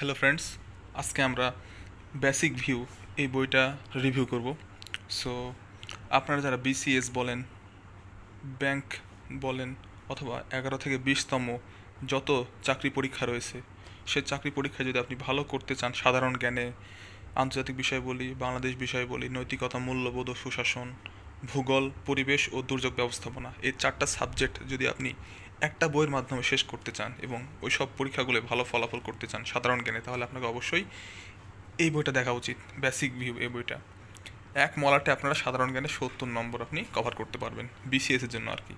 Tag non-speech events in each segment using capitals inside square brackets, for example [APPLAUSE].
Hello friends আজকে আমরা basic view এই বইটা রিভিউ করব। সো আপনারা যারা বিসিএস বলেন ব্যাংক বলেন, অথবা এগারো থেকে বিশতম যত চাকরি পরীক্ষা রয়েছে, সে চাকরি পরীক্ষায় যদি আপনি ভালো করতে চান সাধারণ জ্ঞানে, আন্তর্জাতিক বিষয় বলি, বাংলাদেশ বিষয় বলি, নৈতিকতা, মূল্যবোধ ও সুশাসন, ভূগোল, পরিবেশ ও দুর্যোগ ব্যবস্থাপনা, এই চারটা সাবজেক্ট যদি আপনি একটা বইয়ের মাধ্যমে শেষ করতে চান এবং ওই সব পরীক্ষাগুলো ভালো ফলাফল করতে চান সাধারণ জ্ঞানে, তাহলে আপনাকে অবশ্যই এই বইটা দেখা উচিত বেসিক ভিউ এই বইটা। এক মলাটে আপনারা সাধারণ জ্ঞানে সত্তর নম্বর আপনি কভার করতে পারবেন বিসিএস এর জন্য আর কি।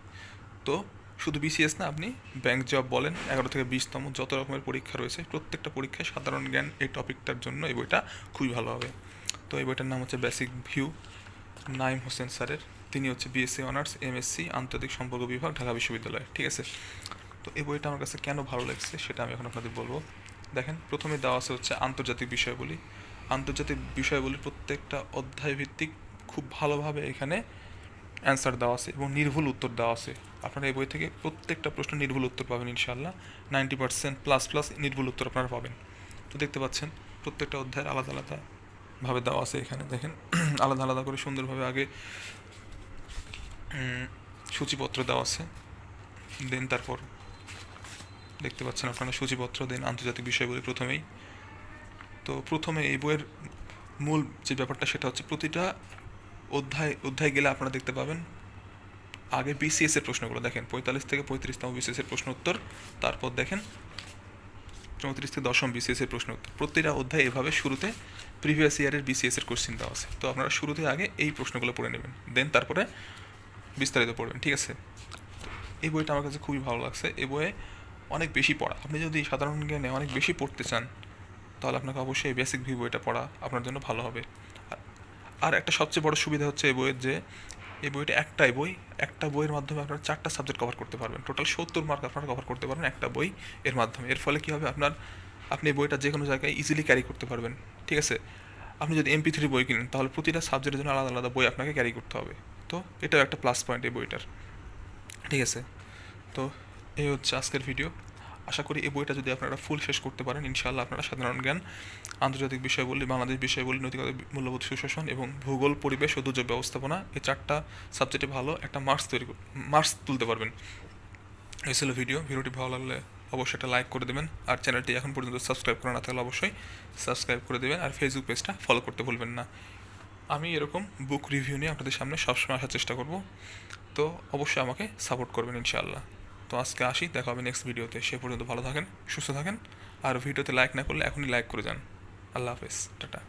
তো শুধু বিসিএস না, আপনি ব্যাংক জব বলেন, এগারো থেকে বিশতম যত রকমের পরীক্ষা রয়েছে, প্রত্যেকটা পরীক্ষায় সাধারণ জ্ঞান এই টপিকটার জন্য এই বইটা খুবই ভালো হবে। তো এই বইটার নাম হচ্ছে বেসিক ভিউ নাইম হোসেন স্যারের। তিনি হচ্ছে বিএসসি অনার্স এমএসসি আন্তর্জাতিক সম্পর্ক বিভাগ, ঢাকা বিশ্ববিদ্যালয়, ঠিক আছে? তো এই বইটা আমার কাছে কেন ভালো লাগছে সেটা আমি এখন আপনাদের বলব। দেখেন, প্রথমে দেওয়া আছে হচ্ছে আন্তর্জাতিক বিষয়গুলি আন্তর্জাতিক বিষয়গুলির প্রত্যেকটা অধ্যায় ভিত্তিক খুব ভালোভাবে এখানে অ্যান্সার দেওয়া আছে এবং নির্ভুল উত্তর দেওয়া আছে। আপনারা এই বই থেকে প্রত্যেকটা প্রশ্ন নির্ভুল উত্তর পাবেন ইনশাল্লাহ নাইনটি পার্সেন্ট প্লাস প্লাস নির্ভুল উত্তর আপনারা পাবেন। তো দেখতে পাচ্ছেন, প্রত্যেকটা অধ্যায়ের আলাদা আলাদা ভাবে দেওয়া আছে এখানে। দেখেন, [CLEARS THROAT] আলাদা আলাদা করে সুন্দরভাবে আগে সূচিপত্র দেওয়া আছে। দেন তারপর দেখতে পাচ্ছেন আপনারা সূচিপত্র, দেন আন্তর্জাতিক বিষয়গুলি প্রথমেই। তো প্রথমে এই বইয়ের মূল যে ব্যাপারটা সেটা হচ্ছে প্রতিটা অধ্যায় অধ্যায় গেলে আপনারা দেখতে পাবেন, আগে বিসিএস এর প্রশ্নগুলো দেখেন, পঁয়তাল্লিশ থেকে পঁয়ত্রিশতম বিসিএস এর প্রশ্ন উত্তর, তারপর দেখেন চৌত্রিশ থেকে দশম বিসিএস এর প্রশ্ন উত্তর। প্রতিটা অধ্যায় এভাবে শুরুতে প্রিভিয়াস ইয়ারের বিসিএস এর কোশ্চিন দেওয়া আছে। তো আপনারা শুরুতে আগে এই প্রশ্নগুলো পড়ে নেবেন। দেন তারপরে বিস্তারিত পড়বেন, ঠিক আছে? এই বইটা আমার কাছে খুবই ভালো লাগছে। এই বইয়ে অনেক বেশি পড়া। আপনি যদি সাধারণ জ্ঞানে অনেক বেশি পড়তে চান, তাহলে আপনাকে অবশ্যই বেসিক ভিউ বইটা পড়া আপনার জন্য ভালো হবে। আর- একটা সবচেয়ে বড় সুবিধা হচ্ছে এই বইয়ের যে, এই বইটা একটাই বই, একটা বইয়ের মাধ্যমে আপনারা চারটা সাবজেক্ট কভার করতে পারবেন। টোটাল সত্তর মার্ক আপনারা কভার করতে পারবেন একটা বই এর মাধ্যমে। এর ফলে কী হবে আপনার, আপনি বইটা যে কোনো জায়গায় ইজিলি ক্যারি করতে পারবেন, ঠিক আছে? আপনি যদি এমপি থ্রি বই কিনেন, তাহলে প্রতিটা সাবজেক্টের জন্য আলাদা আলাদা বই আপনাকে ক্যারি করতে হবে। তো এটাও একটা প্লাস পয়েন্ট এই বইটার। ঠিক আছে? তো এই হচ্ছে আজকের ভিডিও আশা করি এই বইটা যদি আপনারা ফুল শেষ করতে পারেন, ইনশাআল্লাহ আপনারা সাধারণ জ্ঞান, আন্তর্জাতিক বিষয়গুলি বাংলাদেশ বিষয়গুলি নৈতিকতা মূল্যবোধ সুশাসন এবং ভূগোল, পরিবেশ ও দুর্যোগ ব্যবস্থাপনা এই চারটা সাবজেক্টে ভালো একটা মার্কস তৈরি মার্কস তুলতে পারবেন। এই ছিল ভিডিও ভিডিওটি ভালো লাগলে অবশ্যই একটা লাইক করে দেবেন। আর চ্যানেলটি এখন পর্যন্ত সাবস্ক্রাইব করা না থাকলে অবশ্যই সাবস্ক্রাইব করে দেবেন। আর ফেসবুক পেজটা ফলো করতে ভুলবেন না। আমি এরকম বুক রিভিউ নিয়ে আপনাদের সামনে সবসময় আসার চেষ্টা করব। তো অবশ্যই আমাকে সাপোর্ট করবেন ইনশাআল্লাহ। তো আজকে আসি, দেখা হবে নেক্সট ভিডিওতে সে পর্যন্ত ভালো থাকেন, সুস্থ থাকেন। আর ভিডিওতে লাইক না করলে এখনই লাইক করে যান। আল্লাহ হাফেজ। টাটা।